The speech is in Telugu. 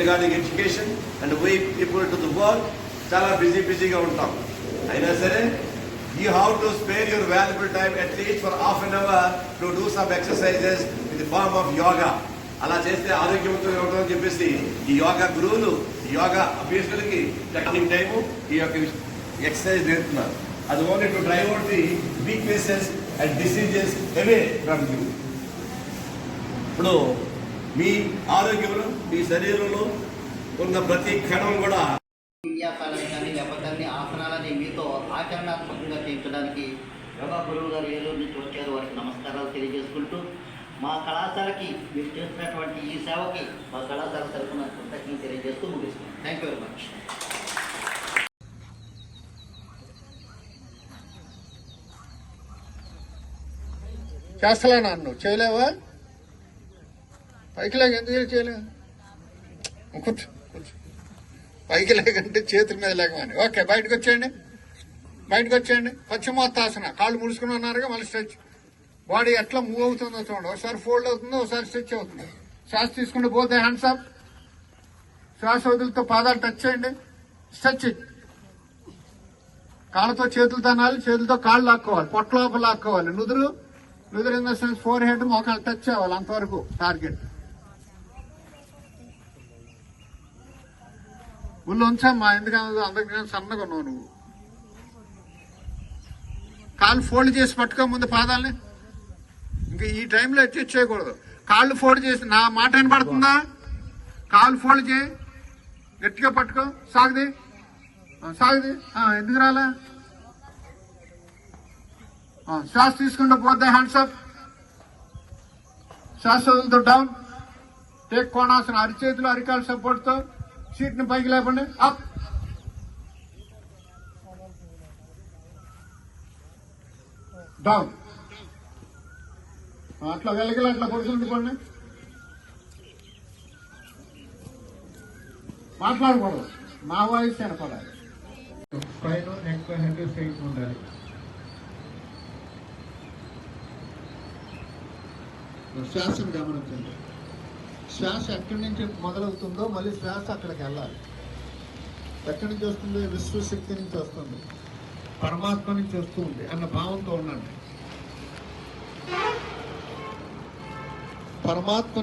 Regarding education and we people to the work చాలా బిజీ బిజీగా ఉంటాం. అయినా సరే you have to spare your valuable time at least for half an hour to do some exercises in the form of yoga అలా చేస్తే ఆరోగ్యవంతంగా ఉంటుందని చెప్పేసి ఈ యోగా గురువులు యోగా అభ్యర్థులకి టెక్నిక్ టైము ఈ యొక్క ఎక్సర్సైజ్ నేర్పుతున్నారు. అది only to drive out the weaknesses and diseases away from you ఇప్పుడు మీ ఆరోగ్యంలో మీ శరీరంలో ఉన్న ప్రతి క్షణం కూడా ఆసనాలని మీతో ఆచరణాత్మకంగా చేయించడానికి యోగా గురువు గారు ఏలూరు నుంచి వచ్చారు వారికి నమస్కారాలు తెలియజేసుకుంటూ మా కళాశాలకి మీరు చేస్తున్నటువంటి ఈ సేవకి మా కళాశాల తరఫున కృతజ్ఞతలు తెలియజేస్తూ ముగిస్తున్నాం. థ్యాంక్ యూ వెరీ మచ్ చేస్తలే నన్ను. చేయలేవా? పైకి లేక ఎందుకు చేయలేదు కూర్చో కూర్చో పైకి లేకంటే చేతుల మీద లేకమని. ఓకే బయటకు వచ్చేయండి బయటకు వచ్చేయండి పశ్చిమోత్తాసన. కాళ్ళు ముడుచుకుని ఉన్నారుగా మళ్ళీ స్ట్రెచ్. బాడీ ఎట్లా మూవ్ అవుతుందో చూడండి. ఒకసారి ఫోల్డ్ అవుతుందో ఒకసారి స్ట్రెచ్ అవుతుంది. శ్వాస తీసుకుంటే పోతే హ్యాండ్స్ అప్. శ్వాస వదులతో పాదాలు టచ్ చేయండి. స్ట్రెచ్ కాళ్ళతో చేతులతో అనాలి చేతులతో కాళ్ళు లాక్కోవాలి. పొట్ట లోపల లాక్కోవాలి. నుదురు నుదురు in the sense forehead మోకాలు టచ్ అవ్వాలి అంతవరకు టార్గెట్. ఒళ్ళు ఉంచమ్మా ఎందుకంటే అందరికీ సన్నగా ఉన్నావు నువ్వు. కాళ్ళు ఫోల్డ్ చేసి పట్టుకో ముందు పాదాలని. ఇంకా ఈ టైంలో అడ్జస్ట్ చేయకూడదు. కాళ్ళు ఫోల్డ్ చేసి నా మాట వినపడుతుందా? కాళ్ళు ఫోల్డ్ చేయి. గట్టిగా పట్టుకో. సాగది. సాగుది. సాగది ఎందుకు రాలా? శ్వాస తీసుకుంటూ పోద్దా హ్యాండ్స్ అప్ శ్వాస వదులుతూ డౌన్ టేక్ కోణాసన. అరిచేతులు అరికాల సపోర్ట్తో తో సీట్ని పైకి లేపండి. అప్. డౌన్. అట్లా వెలగల అట్లా పడుతుండిపోండి మాట్లాడకూడదు. నా వాయిస్ వినపడాలి. పైన నెక్ హెడ్ స్ట్రైట్ ఉండాలి. శ్వాసను గమనించండి. శ్వాస ఎక్కడి నుంచి మొదలవుతుందో మళ్ళీ శ్వాస అక్కడికి వెళ్ళాలి. ఎక్కడి నుంచి వస్తుంది? విశ్వశక్తి నుంచి వస్తుంది. పరమాత్మ నుంచి వస్తుంది అన్న భావంతో ఉండండి. పరమాత్మ